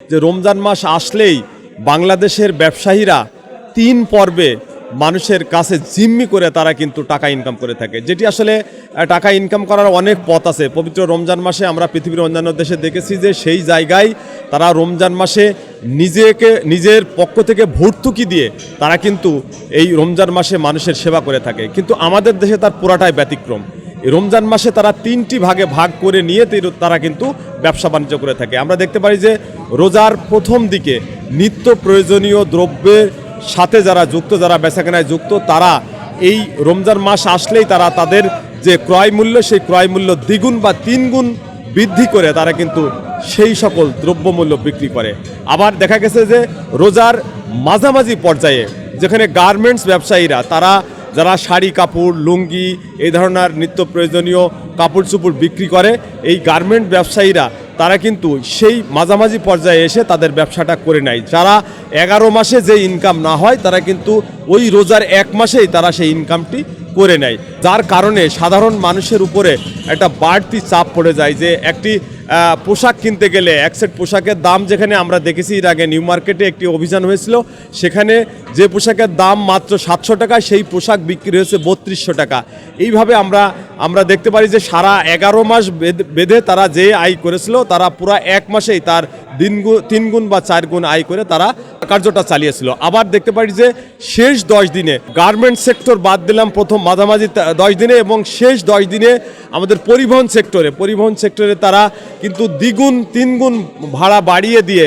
যে রমজান মাস আসলেই বাংলাদেশের ব্যবসায়ীরা তিন পর্বে মানুষের কাছে জিম্মি করে তারা কিন্তু টাকা ইনকাম করে থাকে। যেটি আসলে টাকা ইনকাম করার অনেক পথ আছে। পবিত্র রমজান মাসে আমরা পৃথিবীর অন্যান্য দেশে দেখেছি যে সেই জায়গায় তারা রমজান মাসে নিজেকে, নিজের পক্ষ থেকে ভর্তুকি দিয়ে তারা কিন্তু এই রমজান মাসে মানুষের সেবা করে থাকে। কিন্তু আমাদের দেশে তার পুরাটাই ব্যতিক্রম। রমজান মাসে তারা তিনটি ভাগে ভাগ করে নিয়ে তারা কিন্তু ব্যবসা বাণিজ্য করে থাকে। আমরা দেখতে পারি যে রোজার প্রথম দিকে নিত্য প্রয়োজনীয় দ্রব্যের সাথে যারা যুক্ত, যারা বেচাকেনায় যুক্ত, তারা এই রমজান মাস আসলেই তারা তাদের যে ক্রয় মূল্য, সেই ক্রয় মূল্য দ্বিগুণ বা তিনগুণ বৃদ্ধি করে তারা কিন্তু সেই সকল দ্রব্যমূল্য বিক্রি করে। আবার দেখা গেছে যে রোজার মাঝামাঝি পর্যায়ে যেখানে গার্মেন্টস ব্যবসায়ীরা তারা যারা শাড়ি, কাপড়, লুঙ্গি এই ধরনের নিত্য প্রয়োজনীয় কাপড় চোপড় বিক্রি করে, এই গার্মেন্ট ব্যবসায়ীরা, তারা কিন্তু সেই মাঝামাঝি পর্যায়ে এসে তাদের ব্যবসাটা করে নেয়। যারা এগারো মাসে যে ইনকাম না হয়, তারা কিন্তু ওই রোজার এক মাসেই তারা সেই ইনকামটি করে নেয়, যার কারণে সাধারণ মানুষের উপরে একটা বাড়তি চাপ পড়ে যায় যে একটি পোশাক কিনতে গেলে এক সেট পোশাকের দাম যেখানে আমরা দেখেছি এর আগে নিউ মার্কেটে একটি অভিযান হয়েছিল, সেখানে যে পোশাকের দাম মাত্র সাতশো টাকা সেই পোশাক বিক্রি হয়েছে বত্রিশশো টাকা। এইভাবে আমরা আমরা দেখতে পারি যে সারা এগারো মাস বেঁধে- তারা যে আয় করেছিল, তারা পুরো এক মাসেই তার দিন গু- তিন গুণ বা চার গুণ আয় করে তারা কার্যটা চালিয়েছিল। আবার দেখতে পারি যে শেষ দশ দিনে গার্মেন্টস সেক্টর বাদ দিলাম প্রথম মাঝামাঝি দশ দিনে এবং শেষ দশ দিনে আমাদের পরিবহন সেক্টরে পরিবহন সেক্টরে তারা কিন্তু দ্বিগুণ, তিনগুণ ভাড়া বাড়িয়ে দিয়ে,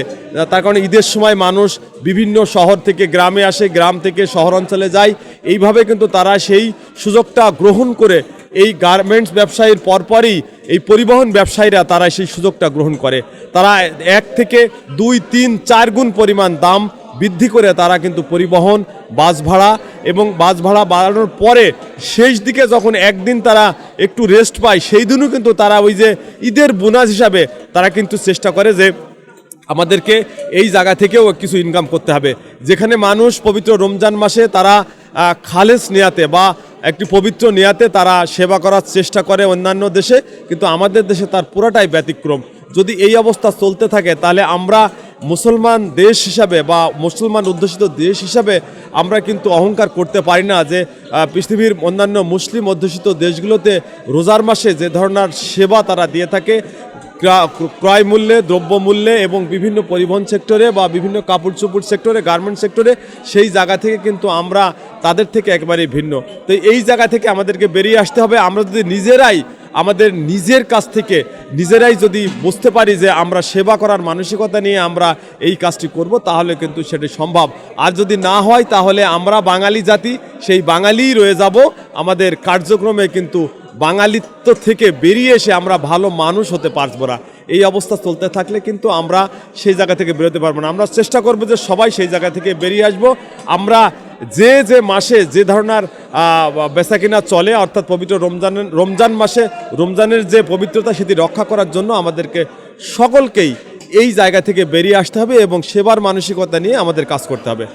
তার কারণে ঈদের সময় মানুষ বিভিন্ন শহর থেকে গ্রামে আসে, গ্রাম থেকে শহর অঞ্চলে যায়। এইভাবে কিন্তু তারা সেই সুযোগটা গ্রহণ করে এই গার্মেন্টস ব্যবসায়ীর পরপরই এই পরিবহন ব্যবসায়ীরা তারা সেই সুযোগটা গ্রহণ করে। তারা এক থেকে দুই, তিন, চার গুণ পরিমাণ দাম বৃদ্ধি করে তারা কিন্তু পরিবহন, বাস ভাড়া এবং বাস ভাড়া বাড়ানোর পরে শেষ দিকে যখন একদিন তারা একটু রেস্ট পায়, সেই দিনও কিন্তু তারা ওই যে ঈদের বোনাস হিসাবে তারা কিন্তু চেষ্টা করে যে আমাদেরকে এই জায়গা থেকেও কিছু ইনকাম করতে হবে। যেখানে মানুষ পবিত্র রমজান মাসে তারা খালেস নেয়াতে বা একটি পবিত্র নেয়াতে তারা সেবা করার চেষ্টা করে অন্যান্য দেশে, কিন্তু আমাদের দেশে তার পুরোটাই ব্যতিক্রম। যদি এই অবস্থা চলতে থাকে, তাহলে আমরা মুসলমান দেশ হিসাবে বা মুসলমান অধ্যুষিত দেশ হিসাবে আমরা কিন্তু অহংকার করতে পারি না যে পৃথিবীর অন্যান্য মুসলিম অধ্যুষিত দেশগুলোতে রোজার মাসে যে ধরনের সেবা তারা দিয়ে থাকে, ক্রা- ক্রয় মূল্যে, দ্রব্য মূল্যে এবং বিভিন্ন পরিবহন সেক্টরে বা বিভিন্ন কাপড় চোপড় সেক্টরে গার্মেন্ট সেক্টরে, সেই জায়গা থেকে কিন্তু আমরা তাদের থেকে একেবারেই ভিন্ন। তো এই জায়গা থেকে আমাদেরকে বেরিয়ে আসতে হবে। আমরা যদি নিজেরাই আমাদের নিজের কাছ থেকে, নিজেরাই যদি বুঝতে পারি যে আমরা সেবা করার মানসিকতা নিয়ে আমরা এই কাজটি করব, তাহলে কিন্তু সেটি সম্ভব। আর যদি না হয়, তাহলে আমরা বাঙালি জাতি, সেই বাঙালিই রয়ে যাব। আমাদের কার্যক্রমে কিন্তু বাঙালিত্ব থেকে বেরিয়ে এসে আমরা ভালো মানুষ হতে পারব না। এই অবস্থা চলতে থাকলে কিন্তু আমরা সেই জায়গা থেকে বেরোতে পারব না। আমরা চেষ্টা করব যে সবাই সেই জায়গা থেকে বেরিয়ে আসব। আমরা যে যে মাসে যে ধরনের বেচা কিনা চলে, অর্থাৎ পবিত্র রমজানের, রমজান মাসে রমজানের যে পবিত্রতা সেটি রক্ষা করার জন্য আমাদেরকে সকলকেই এই জায়গা থেকে বেরিয়ে আসতে হবে এবং সেবার মানসিকতা নিয়ে আমাদের কাজ করতে হবে।